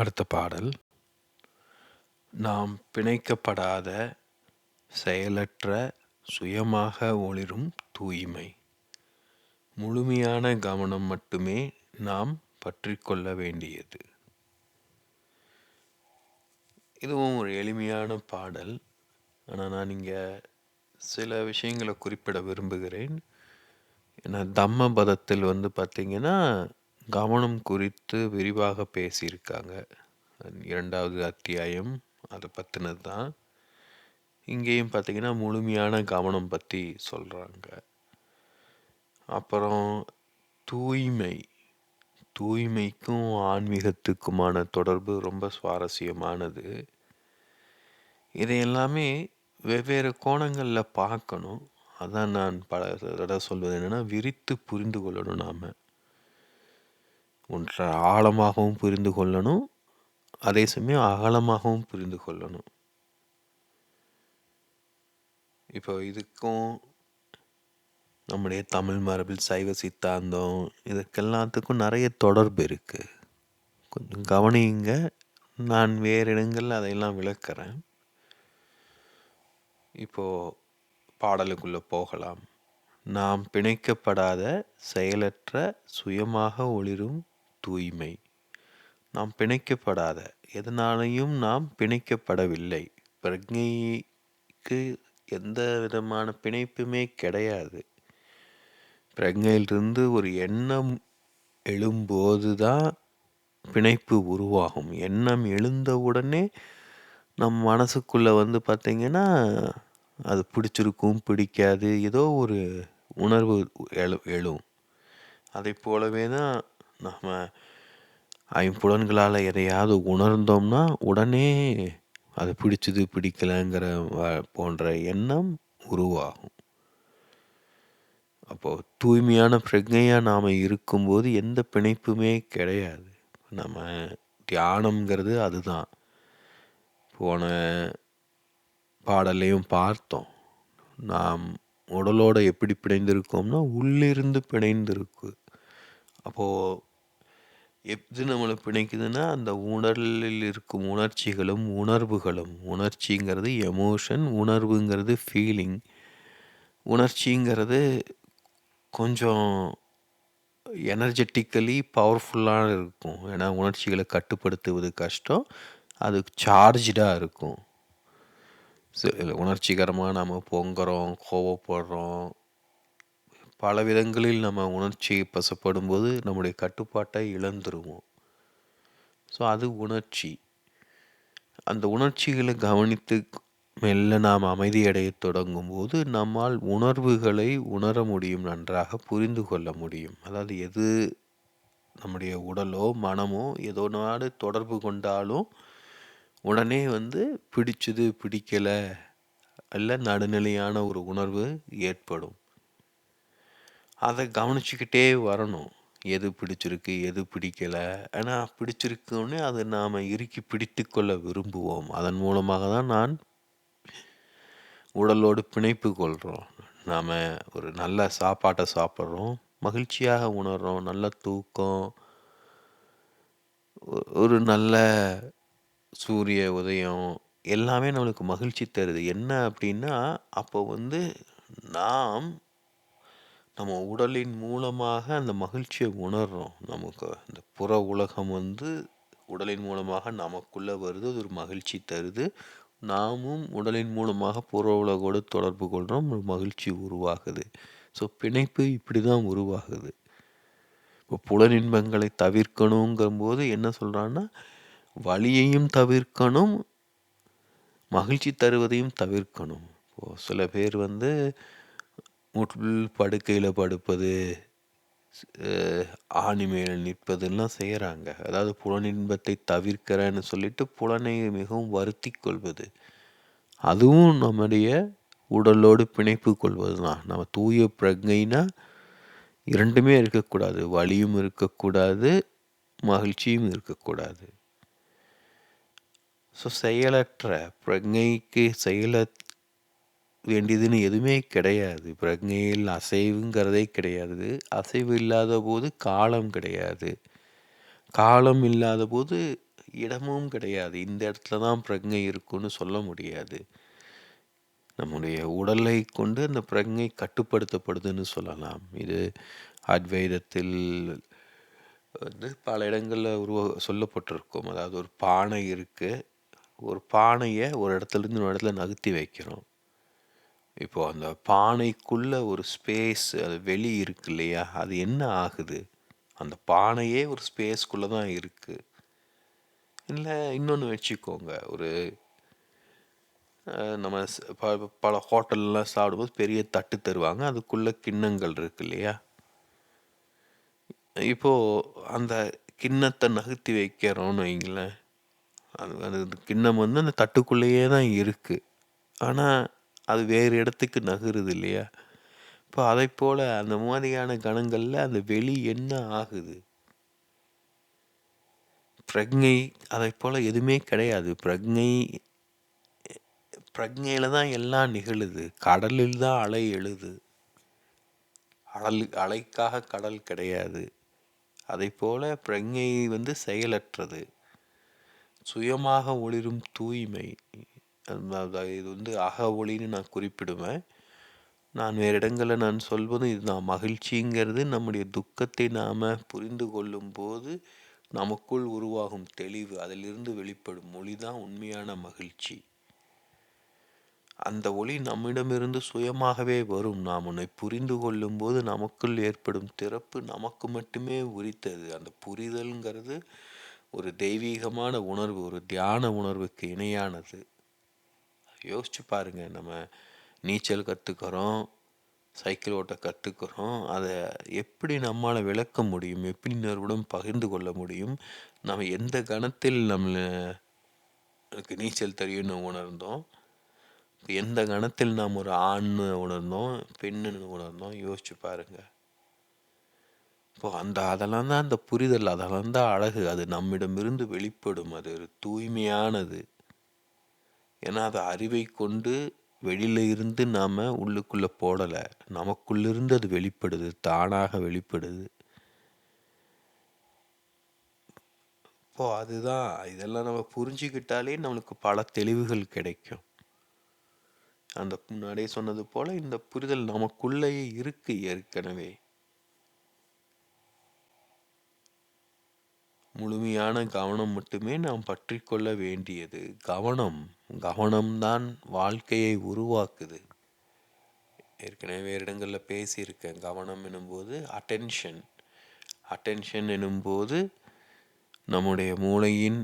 அடுத்த பாடல். நாம் பிணைக்கப்படாத செயலற்ற சுயமாக ஒளிரும் தூய்மை. முழுமையான கவனம் மட்டுமே நாம் பற்றிக்கொள்ள வேண்டியது. இதுவும் ஒரு எளிமையான பாடல். ஆனால் நான் இங்கே சில விஷயங்களை குறிப்பிட விரும்புகிறேன். ஏன்னா தம்ம பதத்தில் வந்து பார்த்திங்கன்னா கவனம் குறித்து விரிவாக பேசியிருக்காங்க. இரண்டாவது அத்தியாயம் அதை பற்றினது தான் இங்கேயும் பார்த்திங்கன்னா முழுமையான கவனம் பற்றி சொல்கிறாங்க அப்புறம் தூய்மை தூய்மைக்கும் ஆன்மீகத்துக்குமான தொடர்பு ரொம்ப சுவாரஸ்யமானது. இதை எல்லாமே வெவ்வேறு கோணங்களில் பார்க்கணும். அதான் நான் பல தடவை சொல்வது என்னென்னா விரித்து புரிந்து கொள்ளணும் நாம். ஒன்றை ஆழமாகவும் புரிந்து கொள்ளணும் அதே சமயம் அகலமாகவும் புரிந்து கொள்ளணும். இப்போ இதுக்கும் நம்முடைய தமிழ் மரபில் சைவ சித்தாந்தம் இதுக்கெல்லாத்துக்கும் நிறைய தொடர்பு இருக்குது கொஞ்சம் கவனியுங்க நான் வேறு இடங்களில் அதையெல்லாம் விளக்கிறேன். இப்போது பாடலுக்குள்ளே போகலாம். நாம் பிணைக்கப்படாத செயலற்ற சுயமாக ஒளிரும் தூய்மை. நாம் பிணைக்கப்படாத எதனாலையும் நாம் பிணைக்கப்படவில்லை. பிரஜைக்கு எந்த விதமான பிணைப்புமே கிடையாது. பிரஜையிலிருந்து ஒரு எண்ணம் எழும்போது தான் பிணைப்பு உருவாகும். எண்ணம் எழுந்தவுடனே நம் மனசுக்குள்ளே வந்து பார்த்திங்கன்னா அது பிடிச்சிருக்கும் பிடிக்காது ஏதோ ஒரு உணர்வு எழு எழும். அதை போலவே தான் நம்ம ஐம்புலன்களால் எதையாவது உணர்ந்தோம்னா உடனே அது பிடிச்சது பிடிக்கலைங்கிற போன்ற எண்ணம் உருவாகும். அப்போது தூய்மையான பிரஜையாக நாம் இருக்கும்போது எந்த பிணைப்புமே கிடையாது. நம்ம தியானம்ங்கிறது அதுதான். போன பாடலையும் பார்த்தோம். நாம் உடலோடு எப்படி பிணைந்திருக்கோம்னா உள்ளிருந்து பிணைந்திருக்கு. அப்போது எது நம்மளை பிணைக்குதுன்னா அந்த உடலில் இருக்கும் உணர்ச்சிகளும் உணர்வுகளும். உணர்ச்சிங்கிறது எமோஷன் உணர்வுங்கிறது ஃபீலிங் உணர்ச்சிங்கிறது கொஞ்சம் எனர்ஜெட்டிக்கலி பவர்ஃபுல்லாக இருக்கும். ஏன்னா உணர்ச்சிகளை கட்டுப்படுத்துவது கஷ்டம். அது சார்ஜாக இருக்கும். உணர்ச்சிகரமாக நம்ம பொங்குறோம் கோவப்படுறோம் பல விதங்களில் நம்ம உணர்ச்சி பசப்படும் போது நம்முடைய கட்டுப்பாட்டை இழந்துருவோம். ஸோ அது உணர்ச்சி. அந்த உணர்ச்சிகளை கவனித்து மெல்ல நாம் அமைதியடைய தொடங்கும் போது நம்மால் உணர்வுகளை உணர முடியும் நன்றாக புரிந்து கொள்ள முடியும். அதாவது எது நம்முடைய உடலோ மனமோ ஏதோ நாடு தொடர்பு கொண்டாலும் உடனே வந்து பிடிச்சது பிடிக்கலை அல்ல நடுநிலையான ஒரு உணர்வு ஏற்படும். அதை கவனிச்சுக்கிட்டே வரணும். எது பிடிச்சிருக்கு எது பிடிக்கலை. ஆனால் பிடிச்சிருக்குன்னு அதை நாம் இறுக்கி பிடித்து கொள்ள விரும்புவோம். அதன் மூலமாக தான் நான் உடலோடு பிணைப்பு கொள்கிறோம் நாம் ஒரு நல்ல சாப்பாட்டை சாப்பிட்றோம். மகிழ்ச்சியாக உணர்கிறோம் நல்ல தூக்கம். ஒரு நல்ல சூரிய உதயம் எல்லாமே நம்மளுக்கு மகிழ்ச்சி தருது. என்ன அப்படின்னா அப்போ வந்து நாம் நம்ம உடலின் மூலமாக அந்த மகிழ்ச்சியை உணர்கிறோம் நமக்கு அந்த புற உலகம் வந்து உடலின் மூலமாக நமக்குள்ளே வருது. அது ஒரு மகிழ்ச்சி தருது. நாமும் உடலின் மூலமாக புற உலகோடு தொடர்பு கொள்கிறோம் ஒரு மகிழ்ச்சி உருவாகுது. ஸோ பிணைப்பு இப்படி தான் உருவாகுது. இப்போ புலனின்பங்களை தவிர்க்கணுங்கும்போது என்ன சொல்கிறான்னா வலியையும் தவிர்க்கணும் மகிழ்ச்சி தருவதையும் தவிர்க்கணும். இப்போது சில பேர் வந்து முட்புள் படுக்கையில் படுப்பது ஆணி மேல் நிற்பதெல்லாம் செய்கிறாங்க அதாவது புலனின்பத்தை தவிர்க்கிறேன்னு சொல்லிட்டு புலனை மிகவும் வருத்தி கொள்வது. அதுவும் நம்முடைய உடலோடு பிணைப்பு கொள்வது தான் நம்ம தூய பிரஜைனா இரண்டுமே இருக்கக்கூடாது. வலியும் இருக்கக்கூடாது மகிழ்ச்சியும் இருக்கக்கூடாது. ஸோ செயலற்ற பிரஜைக்கு செயல வேண்டியதுன்னு எதுவுமே கிடையாது. பிரஜையில் அசைவுங்கிறதே கிடையாது. அசைவு இல்லாத போது காலம் கிடையாது. காலம் இல்லாத போது இடமும் கிடையாது. இந்த இடத்துல தான் பிரஜை இருக்குன்னு சொல்ல முடியாது. நம்முடைய உடலை கொண்டு அந்த பிரஜை கட்டுப்படுத்தப்படுதுன்னு சொல்லலாம். இது அத்வைதத்தில் வந்து பல இடங்களில் உருவ சொல்லப்பட்டிருக்கும். அதாவது ஒரு பானை இருக்குது ஒரு பானையை ஒரு இடத்துலேருந்து ஒரு இடத்துல நகர்த்தி வைக்கிறோம். இப்போ அந்த பானைக்குள்ள ஒரு ஸ்பேஸ் அது வெளி இருக்கு இல்லையா? அது என்ன ஆகுது? அந்த பானையே ஒரு ஸ்பேஸ்க்குள்ளே தான் இருக்குது இல்லை இன்னொன்று வச்சுக்கோங்க. ஒரு நம்ம ப பல ஹோட்டல்லாம் சாப்பிடும்போது பெரிய தட்டு தருவாங்க. அதுக்குள்ளே கிண்ணங்கள் இருக்கு இல்லையா? இப்போது அந்த கிண்ணத்தை நகர்த்தி வைக்கிறோன்னு வைங்களேன். அது அந்த கிண்ணம் வந்து அந்த தட்டுக்குள்ளேயே தான் இருக்குது ஆனால் அது வேறு இடத்துக்கு நகருது இல்லையா? இப்போ அதை போல் அந்த மாதிரியான கணங்களில் அந்த வெளி என்ன ஆகுது? பிரக்ஞை அதை போல் எதுவுமே கிடையாது. பிரக்ஞை பிரக்ஞையில் தான் எல்லாம் நிகழுது. கடலில் தான் அலை எழுது. அடல் அலைக்காக கடல் கிடையாது. அதை போல் பிரக்ஞை வந்து செயலற்றது. சுயமாக ஒளிரும் தூய்மை. இது வந்து அக ஒளின்னு நான் குறிப்பிடுவேன். நான் வேறு இடங்களில் நான் சொல்வது இதுதான் மகிழ்ச்சிங்கிறது நம்முடைய துக்கத்தை நாம் புரிந்து கொள்ளும் போது நமக்குள் உருவாகும் தெளிவு அதிலிருந்து வெளிப்படும் மொழி தான் உண்மையான மகிழ்ச்சி. அந்த ஒளி நம்மிடமிருந்து சுயமாகவே வரும். நாம் உன்னை புரிந்து கொள்ளும் போது நமக்குள் ஏற்படும் திறப்பு நமக்கு மட்டுமே உரித்தது. அந்த புரிதல்ங்கிறது ஒரு தெய்வீகமான உணர்வு ஒரு தியான உணர்வுக்கு இணையானது. யோசிச்சு பாருங்கள் நம்ம நீச்சல் கற்றுக்கிறோம் சைக்கிள் ஓட்ட கற்றுக்கிறோம் அதை எப்படி நம்மளால் விளக்க முடியும்? எப்படி இன்னொருடன் பகிர்ந்து கொள்ள முடியும்? நம்ம எந்த கணத்தில் நம்மளுக்கு நீச்சல் தெரியும்னு உணர்ந்தோம்? எந்த கணத்தில் நாம் ஒரு ஆண்னு உணர்ந்தோம்? பெண்ணுன்னு உணர்ந்தோம்? யோசிச்சு பாருங்கள் இப்போ அந்த அதெல்லாம் தான் அந்த புரிதல். அதெல்லாம் தான் அழகு. அது நம்மிடமிருந்து வெளிப்படும். அது ஒரு தூய்மையானது. ஏன்னா அது அறிவை கொண்டு வெளியில இருந்து நாம் உள்ளுக்குள்ளே போடலை. நமக்குள்ளிருந்து அது வெளிப்படுது தானாக வெளிப்படுது. இப்போது அதுதான் இதெல்லாம் நம்ம புரிஞ்சுக்கிட்டாலே நம்மளுக்கு பல தெளிவுகள் கிடைக்கும். அந்த முன்னாடியே சொன்னது போல் இந்த புரிதல் நமக்குள்ளேயே இருக்குது ஏற்கனவே. முழுமையான கவனம் மட்டுமே நாம் பற்றி கொள்ள வேண்டியது. கவனம் கவனம்தான் வாழ்க்கையை உருவாக்குது. ஏற்கனவே வேறு இடங்களில் பேசியிருக்கேன். கவனம் எனும்போது அட்டென்ஷன் அட்டென்ஷன் எனும்போது நம்முடைய மூளையின்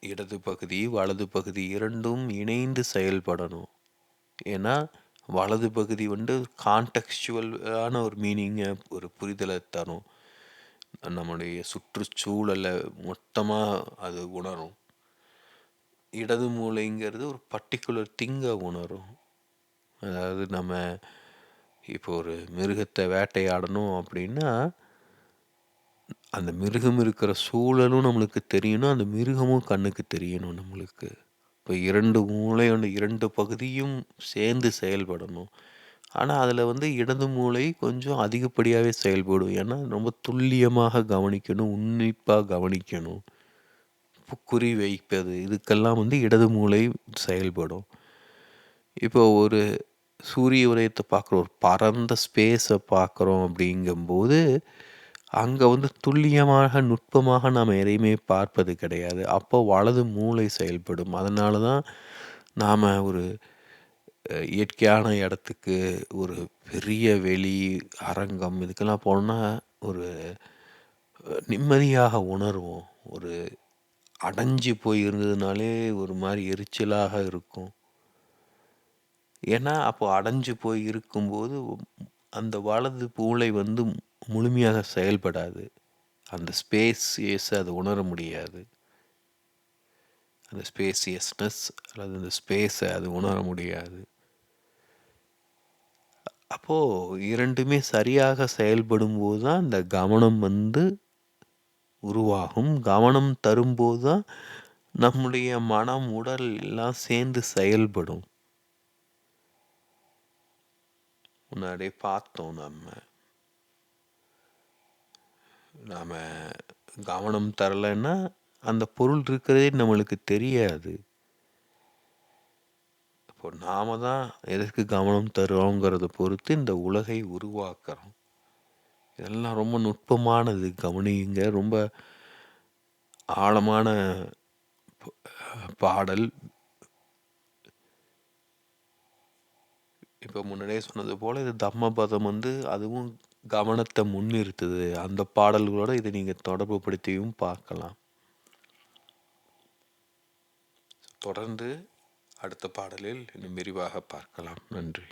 இடது பகுதி வலது பகுதி இரண்டும் இணைந்து செயல்படணும். ஏன்னா வலது பகுதி வந்து கான்டெக்சுவலான ஒரு மீனிங்கை ஒரு புரிதலை தரும். நம்முடைய சுற்றுச்சூழலை மொத்தமாக அது உணரும். இடது மூளைங்கிறது ஒரு பர்டிகுலர் திங்கை உணரும். அதாவது நம்ம இப்போ ஒரு மிருகத்தை வேட்டையாடணும் அப்படின்னா அந்த மிருகம் இருக்கிற சூழலும் நம்மளுக்கு தெரியணும் அந்த மிருகமும் கண்ணுக்கு தெரியணும் நம்மளுக்கு. இப்போ இரண்டு மூளையோட இரண்டு பகுதியும் சேர்ந்து செயல்படணும். ஆனால் அதில் வந்து இடது மூளை கொஞ்சம் அதிகப்படியாகவே செயல்படும். ஏன்னா ரொம்ப துல்லியமாக கவனிக்கணும் உன்னிப்பாக கவனிக்கணும். குறி வைப்பது இதுக்கெல்லாம் வந்து இடது மூளை செயல்படும். இப்போ ஒரு சூரிய உதயத்தை பார்க்குறோம் ஒரு பரந்த ஸ்பேஸை பார்க்குறோம் அப்படிங்கும்போது அங்கே வந்து துல்லியமாக நுட்பமாக நாம் எதையுமே பார்ப்பது கிடையாது. அப்போ வலது மூளை செயல்படும். அதனால தான் நாம் ஒரு இயற்கையான இடத்துக்கு ஒரு பெரிய வெளி அரங்கம் இதுக்கெல்லாம் போனோம்னா ஒரு நிம்மதியாக உணர்வோம். ஒரு அடைஞ்சு போய் இருந்ததுனாலே ஒரு மாதிரி எரிச்சலாக இருக்கும். ஏன்னா அப்போ அடைஞ்சு போய் இருக்கும்போது அந்த வலது மூளை வந்து முழுமையாக செயல்படாது. அந்த ஸ்பேசியஸ் அது உணர முடியாது. அந்த ஸ்பேசியஸ்னஸ் அல்லது அந்த ஸ்பேஸை அது உணர முடியாது. அப்போது இரண்டுமே சரியாக செயல்படும் போது தான் இந்த கவனம் வந்து உருவாகும். கவனம் தரும்போது தான் நம்முடைய மனம் உடல் எல்லாம் சேர்ந்து செயல்படும். முன்னாடியே பார்த்தோம் நம்ம. நாம் கவனம் தரலைன்னா அந்த பொருள் இருக்கிறதே நம்மளுக்கு தெரியாது. இப்போ நாம தான் எதற்கு கவனம் தருவோங்கிறத பொறுத்து இந்த உலகை உருவாக்குறோம். இதெல்லாம் ரொம்ப நுட்பமானது கவனிங்க ரொம்ப ஆழமான பாடல். இப்போ முன்னாடியே சொன்னது போல் இது தம்மபதம் வந்து அதுவும் கவனத்தை முன்னிறுத்துது. அந்த பாடல்களோட இதை நீங்கள் தொடர்பு படுத்தியும் பார்க்கலாம். தொடர்ந்து அடுத்த பாடலில் இன்னும் விரிவாக பார்க்கலாம். நன்றி.